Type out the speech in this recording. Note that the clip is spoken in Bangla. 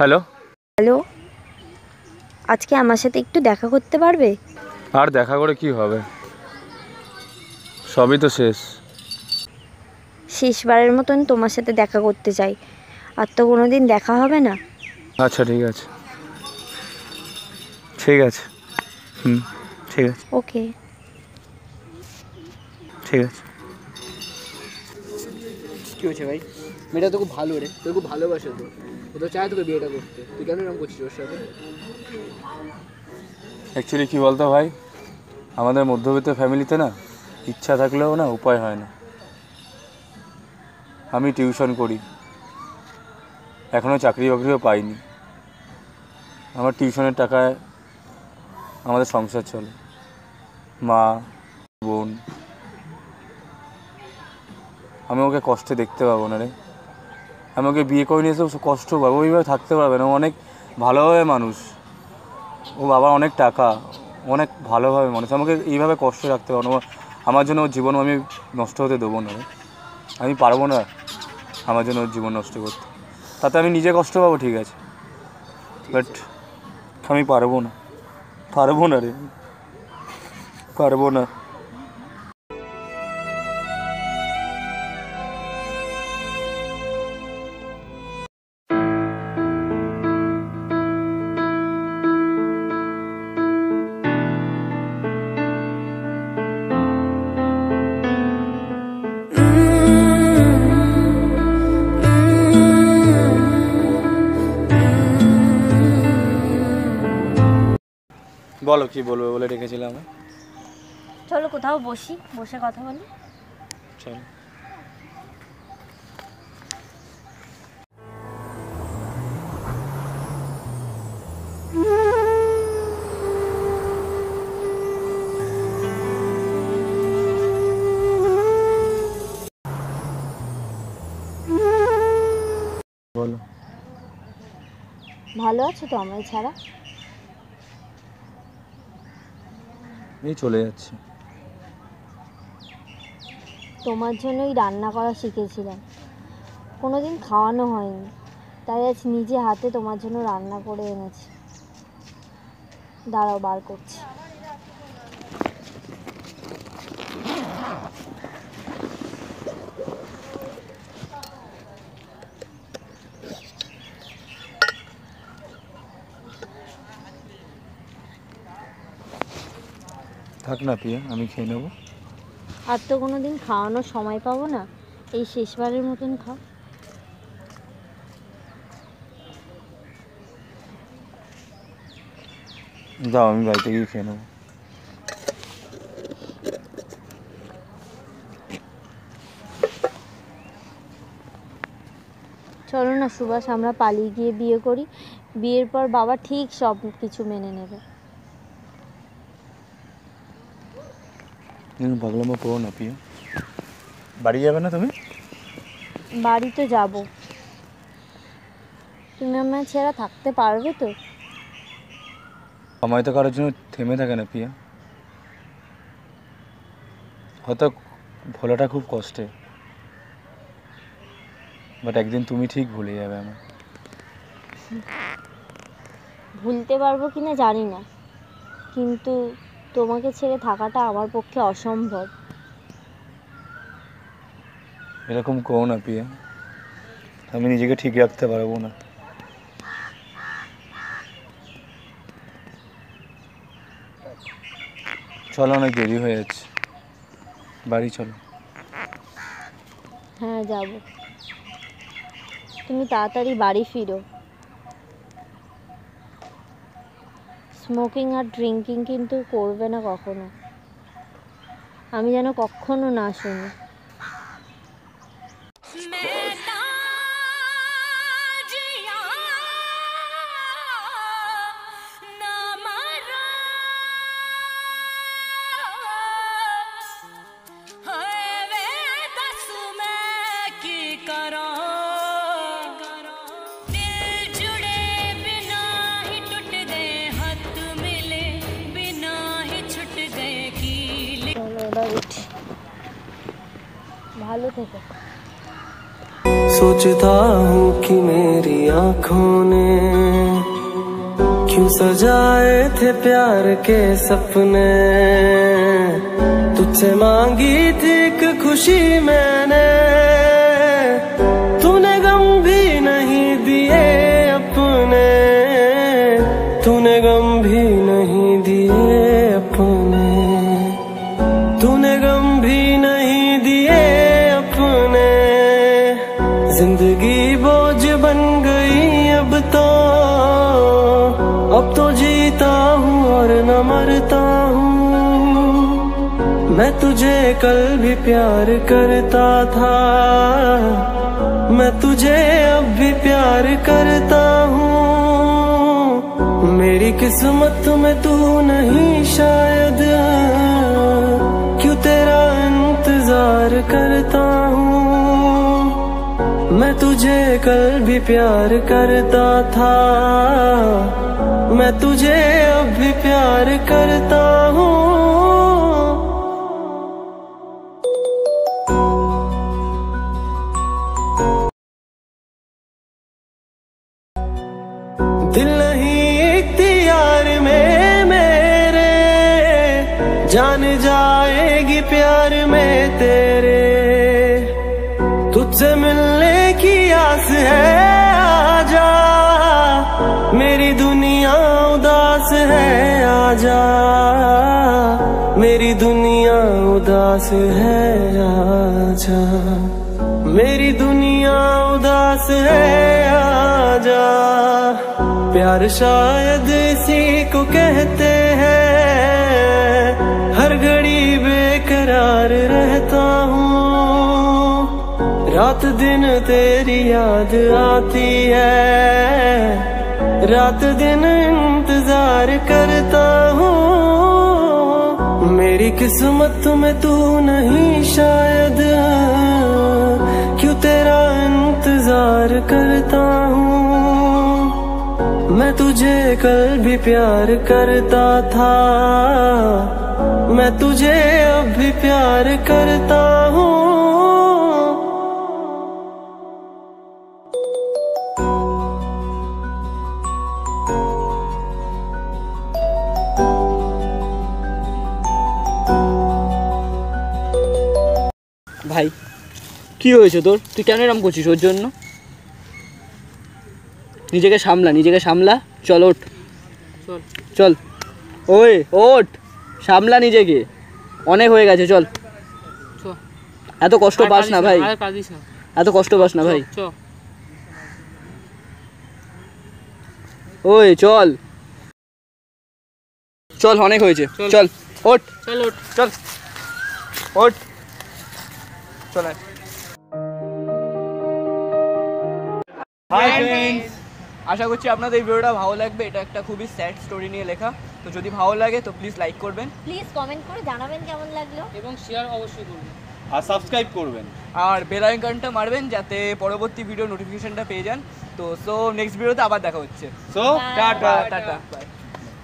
হ্যালো? হ্যালো? আজকে আমার সাথে একটু দেখা করতে পারবে? আর দেখা করে কি হবে? সবই তো শেষ। শেষবারের মতন তোমার সাথে দেখা করতে চাই। আর তো কোনো দিন দেখা হবে না। আচ্ছা ঠিক আছে। ঠিক আছে। হুম ঠিক আছে। ওকে। ঠিক আছে। কি হয়েছে ভাই? মেয়েটা তো খুব ভালো রে। তোর খুব ভালোবাসে তো। ও চায় তোকে বিয়েটা করতে? তুই কেন এরকম করছিস ওর সাথে? অ্যাকচুয়ালি কী বলতো ভাই? আমাদের মধ্যবিত্ত ফ্যামিলিতে না, ইচ্ছা থাকলেও না উপায় হয় না। আমি টিউশন করি। এখনও চাকরি বাকরিও পাইনি। আমার টিউশনের টাকায় আমাদের সংসার চলে। মা, বোন। আমি ওকে কষ্টে দেখতে পাবো না রে। আমি ওকে বিয়ে করে নিয়ে এসে কষ্ট পাবো ওইভাবে থাকতে পারবে না অনেক ভালোভাবে মানুষ ও বাবা অনেক টাকা, অনেক ভালোভাবে মানুষ, আমাকে এইভাবে কষ্ট রাখতে পারব। আমার জন্য ওর জীবন আমি নষ্ট হতে দেবো না। আমি পারব না আমার জন্য ওর জীবন নষ্ট করতে তাতে আমি নিজে কষ্ট পাবো, ঠিক আছে বাট আমি পারব না পারব না রে, পারব না বলো কি বলবে বলে রেখেছিলাম চলো কোথাও বসি বসে কথা বলি। চলো। বলো। ভালো আছো তো আমায় ছাড়া? এই চলে যাচ্ছে। তোমার জন্যই রান্না করা শিখেছিলাম। কোনোদিন খাওয়ানো হয়নি। তাই আজ নিজে হাতে তোমার জন্য রান্না করে এনেছি। দাঁড়াও, বার করছি। থাক না পিয়া আমি খেয়ে নেব। আর তো কোনো দিন খাওয়ানোর সময় পাবো না এই শেষবারের মতন খাও। দাও আমি বাড়িতে গিয়ে খেয়ে নেব। চলো না সুভাষ আমরা পালিয়ে গিয়ে বিয়ে করি। বিয়ের পর বাবা ঠিক সব কিছু মেনে নেবে। কিন্তু পাগলামো করো না পিয়া বাড়ি যাবে না তুমি? বাড়ি তো যাব। তুমি আমার ছেড়া থাকতে পারবে তো? সময় তো কারোর জন্য থেমে থাকে না পিয়া হয়তো ভোলাটা খুব কষ্টে। বাট একদিন তুমি ঠিক ভুলে যাবে আমার ভুলতে পারব কি না জানি না। কিন্তু তোমাকে ছেড়ে থাকাটা আমার পক্ষে অসম্ভব। এরকম করো না পিয়া। আমি নিজেকে ঠিক রাখতে পারব না। চলো অনেক দেরি হয়ে যাচ্ছে। বাড়ি চলো। হ্যাঁ যাব। তুমি তাড়াতাড়ি বাড়ি ফিরো। স্মোকিং আর ড্রিঙ্কিং কিন্তু করবে না কখনো। আমি যেন কখনো না শুনি। सोचता हूँ कि मेरी आँखों ने क्यों सजाए थे प्यार के सपने। तुझसे मांगी थी एक खुशी मैंने। तूने गम भी नहीं दिए अपने। तूने गम भी नहीं अब तो जीता हूँ और न मरता हूँ। मैं तुझे कल भी प्यार करता था। मैं तुझे अब भी प्यार करता हूँ। मेरी किस्मत में तू नहीं शायद। क्यों तेरा इंतज़ार करता हूँ? मैं तुझे कल भी प्यार करता था। मैं तुझे अब भी प्यार करता हूँ। दिल नहीं इख्तियार में मेरे, जान जाएगी प्यार में तेरे। तुझसे मिलने की आस है मेरी दुनिया उदास है, आजा। मेरी दुनिया उदास है, आजा। मेरी दुनिया उदास है, आजा। प्यार शायद इसी को कहते हैं। हर घड़ी बेकरार रहता हूँ। रात दिन तेरी याद आती है। रात दिन इंतज़ार करता हूँ। मेरी किस्मत में तू नहीं शायद। क्यों तेरा इंतज़ार करता हूँ? मैं तुझे कल भी प्यार करता था। मैं तुझे अब भी प्यार करता हूँ। কি হয়েছে তোর? তুই কেন এরম করছিস ওর জন্য? নিজেকে সামলা নিজেকে সামলা। চল ওঠ। চল। চল। ওই ওঠ। সামলা নিজেকে। অনেক হয়ে গেছে চল। এত কষ্ট পাস না ভাই। এত কষ্ট পাস না ভাই। ওই চল। চল অনেক হয়েছে। চল। চল ওঠ। চল ওঠ। চল ওঠ চল হাই ফ্রেন্ডস আশা করছি আপনাদের এই ভিডিওটা ভালো লাগবে। এটা একটা খুবই স্যাড স্টোরি নিয়ে লেখা। তো যদি ভালো লাগে তো প্লিজ লাইক করবেন। প্লিজ কমেন্ট করে জানাবেন কেমন লাগল। এবং শেয়ার অবশ্যই করবেন। আর সাবস্ক্রাইব করবেন। আর বেল আইকনটা মারবেন যাতে পরবর্তী ভিডিও নোটিফিকেশনটা পেয়ে যান। তো সো নেক্সট ভিডিওতে আবার দেখা হচ্ছে। So tata tata bye